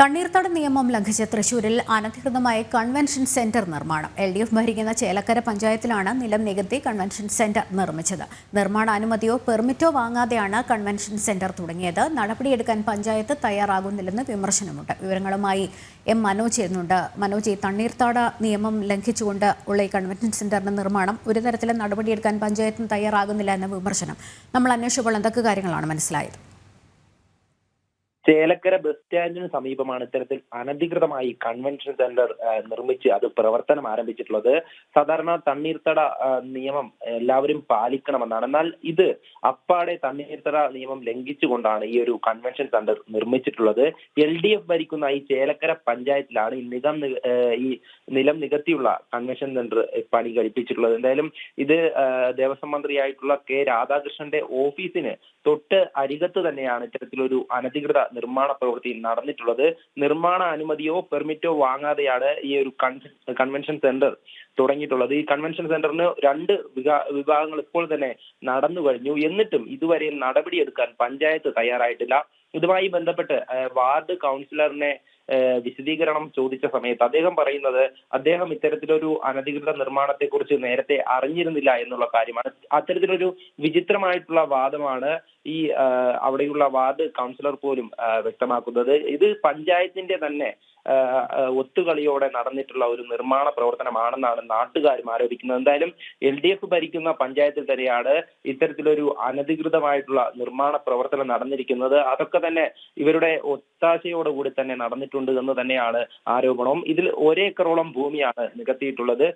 തണ്ണീർത്തട നിയമം ലംഘിച്ച് തൃശൂരിൽ അനധികൃതമായ കൺവെൻഷൻ സെന്റർ നിർമ്മാണം. എൽ ഡി എഫ് ഭരിക്കുന്ന ചേലക്കര പഞ്ചായത്തിലാണ് നിലം നികത്തി കൺവെൻഷൻ സെന്റർ നിർമ്മിച്ചത്. നിർമ്മാണ അനുമതിയോ പെർമിറ്റോ വാങ്ങാതെയാണ് കൺവെൻഷൻ സെന്റർ തുടങ്ങിയത്. നടപടിയെടുക്കാൻ പഞ്ചായത്ത് തയ്യാറാകുന്നില്ലെന്ന് വിമർശനമുണ്ട്. വിവരങ്ങളുമായി എം മനോജ് ചേരുന്നുണ്ട്. മനോജ് ഈ തണ്ണീർത്താട നിയമം ലംഘിച്ചുകൊണ്ട് ഉള്ള ഈ കൺവെൻഷൻ സെന്ററിന്റെ നിർമ്മാണം ഒരു തരത്തിലും നടപടിയെടുക്കാൻ പഞ്ചായത്തിന് തയ്യാറാകുന്നില്ല എന്ന വിമർശനം. നമ്മൾ അന്വേഷിച്ചപ്പോൾ എന്തൊക്കെ കാര്യങ്ങളാണ് മനസ്സിലായത്? ചേലക്കര ബസ് സ്റ്റാൻഡിന് സമീപമാണ് ഇത്തരത്തിൽ അനധികൃതമായി കൺവെൻഷൻ സെന്റർ നിർമ്മിച്ച് അത് പ്രവർത്തനം ആരംഭിച്ചിട്ടുള്ളത്. സാധാരണ തണ്ണീർത്തട നിയമം എല്ലാവരും പാലിക്കണമെന്നാണ്. എന്നാൽ ഇത് അപ്പാടെ തണ്ണീർത്തട നിയമം ലംഘിച്ചുകൊണ്ടാണ് ഈ ഒരു കൺവെൻഷൻ സെന്റർ നിർമ്മിച്ചിട്ടുള്ളത്. എൽ ഡി എഫ് ഭരിക്കുന്ന ഈ ചേലക്കര പഞ്ചായത്തിലാണ് ഈ നിലം ഈ നിലം നികത്തിയുള്ള കൺവെൻഷൻ സെന്റർ പണി കഴിപ്പിച്ചിട്ടുള്ളത്. എന്തായാലും ഇത് ദേവസ്വം മന്ത്രിയായിട്ടുള്ള കെ രാധാകൃഷ്ണന്റെ ഓഫീസിന് തൊട്ട് അരികത്ത് തന്നെയാണ് ഇത്തരത്തിലൊരു അനധികൃത നിർമ്മാണ പ്രവൃത്തി നടന്നിട്ടുള്ളത്. നിർമ്മാണ അനുമതിയോ പെർമിറ്റോ വാങ്ങാതെയാണ് ഈ ഒരു കൺവെൻഷൻ സെന്റർ തുടങ്ങിയിട്ടുള്ളത്. ഈ കൺവെൻഷൻ സെന്ററിന് രണ്ട് വിഭാഗങ്ങൾ ഇപ്പോൾ തന്നെ നടന്നു കഴിഞ്ഞു. എന്നിട്ടും ഇതുവരെ നടപടിയെടുക്കാൻ പഞ്ചായത്ത് തയ്യാറായിട്ടില്ല. ഇതുമായി ബന്ധപ്പെട്ട് വാർഡ് കൗൺസിലറിനെ വിശദീകരണം ചോദിച്ച സമയത്ത് അദ്ദേഹം പറയുന്നത് അദ്ദേഹം ഇത്തരത്തിലൊരു അനധികൃത നിർമ്മാണത്തെ കുറിച്ച് നേരത്തെ അറിഞ്ഞിരുന്നില്ല എന്നുള്ള കാര്യമാണ്. അത്തരത്തിലൊരു വിചിത്രമായിട്ടുള്ള വാദമാണ് ഈ അവിടെയുള്ള വാർഡ് കൗൺസിലർ പോലും വ്യക്തമാക്കുന്നത്. ഇത് പഞ്ചായത്തിന്റെ തന്നെ ഒത്തുകളിയോടെ നടന്നിട്ടുള്ള ഒരു നിർമ്മാണ പ്രവർത്തനമാണെന്നാണ് നാട്ടുകാരും ആരോപിക്കുന്നത്. എന്തായാലും എൽ ഡി എഫ് ഭരിക്കുന്ന പഞ്ചായത്തിൽ തന്നെയാണ് ഇത്തരത്തിലൊരു അനധികൃതമായിട്ടുള്ള നിർമ്മാണ പ്രവർത്തനം നടന്നിരിക്കുന്നത്. അതൊക്കെ തന്നെ ഇവരുടെ ഒത്താശയോടുകൂടി തന്നെ നടന്നിട്ടുണ്ട് എന്ന് തന്നെയാണ് ആരോപണം. ഇതിൽ ഒരേക്കറോളം ഭൂമിയാണ് നികത്തിയിട്ടുള്ളത്.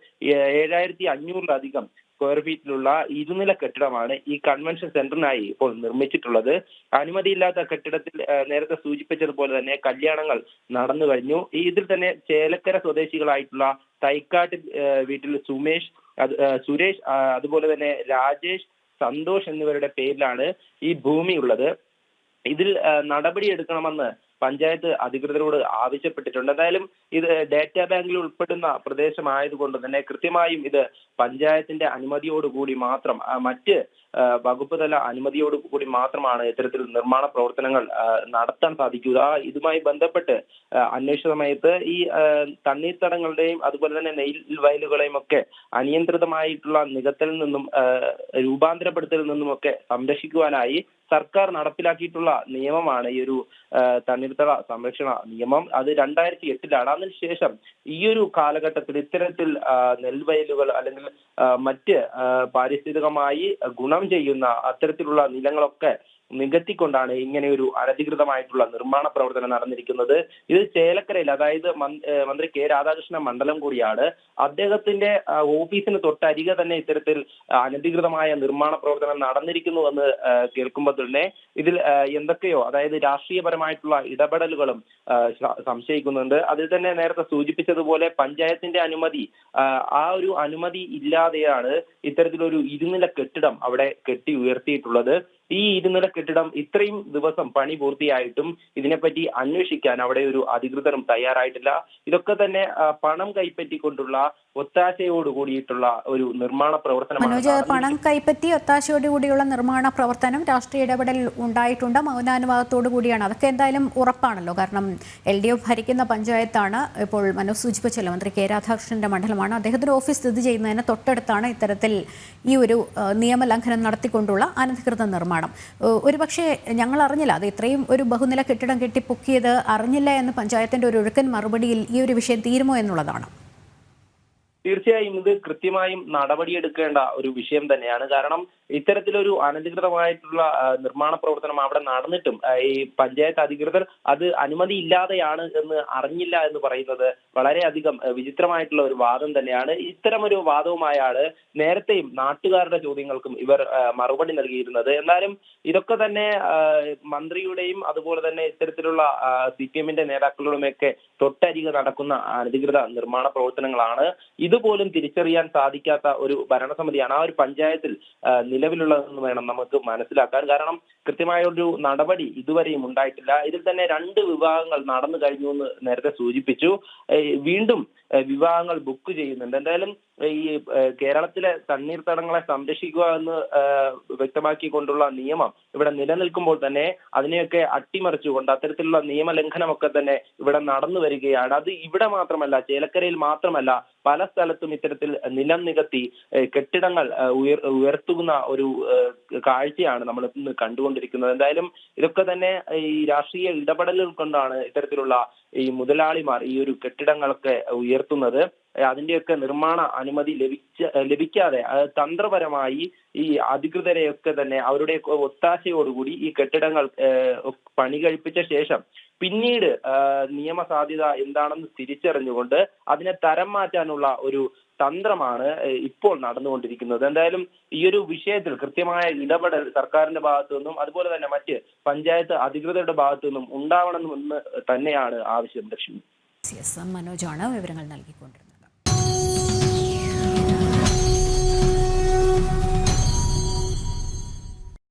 ഏഴായിരത്തി അഞ്ഞൂറിലധികം സ്ക്വയർ ഫീറ്റിലുള്ള ഇരുനില കെട്ടിടമാണ് ഈ കൺവെൻഷൻ സെന്ററിനായി ഇപ്പോൾ നിർമ്മിച്ചിട്ടുള്ളത്. അനുമതിയില്ലാത്ത കെട്ടിടത്തിൽ നേരത്തെ സൂചിപ്പിച്ചതുപോലെ തന്നെ കല്യാണങ്ങൾ നടന്നു കഴിഞ്ഞു. ഇതിൽ തന്നെ ചേലക്കര സ്വദേശികളായിട്ടുള്ള തൈക്കാട്ടിൽ വീട്ടിൽ സുമേഷ് സുരേഷ് അതുപോലെ തന്നെ രാജേഷ് സന്തോഷ് എന്നിവരുടെ പേരിലാണ് ഈ ഭൂമി ഉള്ളത്. ഇതിൽ നടപടി എടുക്കണമെന്ന് പഞ്ചായത്ത് അധികൃതരോട് ആവശ്യപ്പെട്ടിട്ടുണ്ട്. എന്തായാലും ഇത് ഡാറ്റ ബാങ്കിൽ ഉൾപ്പെടുന്ന പ്രദേശമായതുകൊണ്ട് തന്നെ കൃത്യമായും ഇത് പഞ്ചായത്തിന്റെ അനുമതിയോടുകൂടി മാത്രം മറ്റ് വകുപ്പ് തല അനുമതിയോടുകൂടി മാത്രമാണ് ഇത്തരത്തിൽ നിർമ്മാണ പ്രവർത്തനങ്ങൾ നടത്താൻ സാധിക്കുക. ഇതുമായി ബന്ധപ്പെട്ട് അന്വേഷണ സമയത്ത് ഈ തണ്ണീർത്തടങ്ങളുടെയും അതുപോലെ തന്നെ നെയിൽ വയലുകളെയും ഒക്കെ അനിയന്ത്രിതമായിട്ടുള്ള നികത്തലിൽ നിന്നും രൂപാന്തരപ്പെടുത്തലിൽ നിന്നും നിന്നുമൊക്കെ സംരക്ഷിക്കുവാനായി സർക്കാർ നടപ്പിലാക്കിയിട്ടുള്ള നിയമമാണ് ഈ ഒരു ആ, തണ്ണീർത്തട സംരക്ഷണ നിയമം അത് രണ്ടായിരത്തി എട്ടിലാണ്. അതിനുശേഷം ഈ ഒരു കാലഘട്ടത്തിൽ ഇത്തരത്തിൽ നെൽവയലുകൾ അല്ലെങ്കിൽ മറ്റ് പാരിസ്ഥിതികമായി ഗുണം ചെയ്യുന്ന അത്തരത്തിലുള്ള നിലങ്ങളൊക്കെ നികത്തിക്കൊണ്ടാണ് ഇങ്ങനെ ഒരു അനധികൃതമായിട്ടുള്ള നിർമ്മാണ പ്രവർത്തനം നടന്നിരിക്കുന്നത്. ഇത് ചേലക്കരയിൽ അതായത് മന്ത്രി കെ രാധാകൃഷ്ണൻ മണ്ഡലം കൂടിയാണ്. അദ്ദേഹത്തിന്റെ ഓഫീസിന് തൊട്ടരികെ തന്നെ ഇത്തരത്തിൽ അനധികൃതമായ നിർമ്മാണ പ്രവർത്തനം നടന്നിരിക്കുന്നു എന്ന് കേൾക്കുമ്പോൾ തന്നെ ഇതിൽ എന്തൊക്കെയോ അതായത് രാഷ്ട്രീയപരമായിട്ടുള്ള ഇടപെടലുകളും സംശയിക്കുന്നുണ്ട്. അതിൽ തന്നെ നേരത്തെ സൂചിപ്പിച്ചതുപോലെ പഞ്ചായത്തിന്റെ അനുമതി ആ ഒരു അനുമതി ഇല്ലാതെയാണ് ഇത്തരത്തിലൊരു ഇരുനില കെട്ടിടം അവിടെ കെട്ടി ഉയർത്തിയിട്ടുള്ളത്. ഈ ഇരുനില കെട്ടിടം ഇത്രയും ദിവസം പണി പൂർത്തിയായിട്ടും ഇതിനെപ്പറ്റി അന്വേഷിക്കാൻ അവിടെ ഒരു അധികൃതരും തയ്യാറായിട്ടില്ല. ഇതൊക്കെ തന്നെ പണം കൈപ്പറ്റിക്കൊണ്ടുള്ള ഒത്താശയോട് കൂടിയിട്ടുള്ള ഒരു നിർമ്മാണ പ്രവർത്തനമാണ് മനോജ് പണം കൈപ്പറ്റി ഒത്താശയോട് കൂടിയുള്ള നിർമ്മാണ പ്രവർത്തനം രാഷ്ട്രീയ ഇടപെടൽ ഉണ്ടായിട്ടുണ്ട്. മൗനാനുവാദത്തോടു കൂടിയാണ്. അതൊക്കെ എന്തായാലും ഉറപ്പാണല്ലോ. കാരണം എൽ ഡി എഫ് ഭരിക്കുന്ന പഞ്ചായത്താണ് ഇപ്പോൾ മനോജ് സൂചിപ്പിച്ചല്ലോ. മന്ത്രി കെ രാധാകൃഷ്ണന്റെ മണ്ഡലമാണ്. അദ്ദേഹത്തിന്റെ ഓഫീസ് സ്ഥിതി ചെയ്യുന്നതിന് തൊട്ടടുത്താണ് ഇത്തരത്തിൽ ഈ ഒരു നിയമലംഘനം നടത്തിക്കൊണ്ടുള്ള അനധികൃത നിർമ്മാണം. ഏഹ്, ഒരുപക്ഷെ ഞങ്ങൾ അറിഞ്ഞില്ല അത് ഇത്രയും ഒരു ബഹുനില കെട്ടിടം കെട്ടി പൊക്കിയത് അറിഞ്ഞില്ല എന്ന് പഞ്ചായത്തിന്റെ ഒരു ഒഴുക്കൻ മറുപടിയിൽ ഈ ഒരു വിഷയം തീരുമോ എന്നുള്ളതാണ്. തീർച്ചയായും ഇത് കൃത്യമായും നടപടിയെടുക്കേണ്ട ഒരു വിഷയം തന്നെയാണ്. കാരണം ഇത്തരത്തിലൊരു അനധികൃതമായിട്ടുള്ള നിർമ്മാണ പ്രവർത്തനം അവിടെ നടന്നിട്ടും ഈ പഞ്ചായത്ത് അധികൃതർ അത് അനുമതി ഇല്ലാതെയാണ് എന്ന് അറിഞ്ഞില്ല എന്ന് പറയുന്നത് വളരെയധികം വിചിത്രമായിട്ടുള്ള ഒരു വാദം തന്നെയാണ്. ഇത്തരമൊരു വാദവുമായാണ് നേരത്തെയും നാട്ടുകാരുടെ ചോദ്യങ്ങൾക്കും ഇവർ മറുപടി നൽകിയിരുന്നത്. എന്നാലും ഇതൊക്കെ തന്നെ മന്ത്രിയുടെയും അതുപോലെ തന്നെ ഇത്തരത്തിലുള്ള സി പി എമ്മിന്റെ നേതാക്കളുടെയുമൊക്കെ തൊട്ടരികെ നടക്കുന്ന അനധികൃത നിർമ്മാണ പ്രവർത്തനങ്ങളാണ്. ഇതുപോലും തിരിച്ചറിയാൻ സാധിക്കാത്ത ഒരു ഭരണസമിതിയാണ്. ആ ഒരു പഞ്ചായത്തിൽ നിലവിലുള്ളതെന്ന് വേണം നമുക്ക് മനസ്സിലാക്കാൻ. കാരണം കൃത്യമായ ഒരു നടപടി ഇതുവരെയും ഉണ്ടായിട്ടില്ല. ഇതിൽ തന്നെ രണ്ട് വിവാഹങ്ങൾ നടന്നു കഴിഞ്ഞു എന്ന് നേരത്തെ സൂചിപ്പിച്ചു. വീണ്ടും വിവാഹങ്ങൾ ബുക്ക് ചെയ്യുന്നുണ്ട്. എന്തായാലും ഈ കേരളത്തിലെ തണ്ണീർത്തടങ്ങളെ സംരക്ഷിക്കുക എന്ന് വ്യക്തമാക്കിക്കൊണ്ടുള്ള നിയമം ഇവിടെ നിലനിൽക്കുമ്പോൾ തന്നെ അതിനെയൊക്കെ അട്ടിമറിച്ചുകൊണ്ട് അത്തരത്തിലുള്ള നിയമലംഘനമൊക്കെ തന്നെ ഇവിടെ നടന്നു വരികയാണ്. അത് ഇവിടെ മാത്രമല്ല ചേലക്കരയിൽ മാത്രമല്ല പല സ്ഥലത്തും ഇത്തരത്തിൽ നിലം നികത്തി കെട്ടിടങ്ങൾ ഉയർ ഉയർത്തുന്ന ഒരു കാഴ്ചയാണ് നമ്മൾ ഇന്ന് കണ്ടുകൊണ്ടിരിക്കുന്നത്. എന്തായാലും ഇതൊക്കെ തന്നെ ഈ രാഷ്ട്രീയ ഇടപെടലുകൾ കൊണ്ടാണ് ഇത്തരത്തിലുള്ള ഈ മുതലാളിമാർ ഈ ഒരു കെട്ടിടങ്ങളൊക്കെ ഉയർത്തുന്നത്. അതിന്റെയൊക്കെ നിർമ്മാണ അനുമതി ലഭിച്ച ലഭിക്കാതെ തന്ത്രപരമായി ഈ അധികൃതരെയൊക്കെ തന്നെ അവരുടെ ഒത്താശയോടുകൂടി ഈ കെട്ടിടങ്ങൾ പണി കഴിപ്പിച്ച ശേഷം പിന്നീട് നിയമ നിയമസാധ്യത എന്താണെന്ന് തിരിച്ചറിഞ്ഞുകൊണ്ട് അതിനെ തരം മാറ്റാനുള്ള ഒരു തന്ത്രമാണ് ഇപ്പോൾ നടന്നുകൊണ്ടിരിക്കുന്നത്. എന്തായാലും ഈ ഒരു വിഷയത്തിൽ കൃത്യമായ ഇടപെടൽ സർക്കാരിന്റെ ഭാഗത്തു നിന്നും അതുപോലെ തന്നെ മറ്റ് പഞ്ചായത്ത് അധികൃതരുടെ ഭാഗത്തു നിന്നും ഉണ്ടാവണമെന്ന് തന്നെയാണ് ആവശ്യം. ലക്ഷ്മി. മനോജാണ് വിവരങ്ങൾ നൽകിക്കൊണ്ടിരുന്നത്.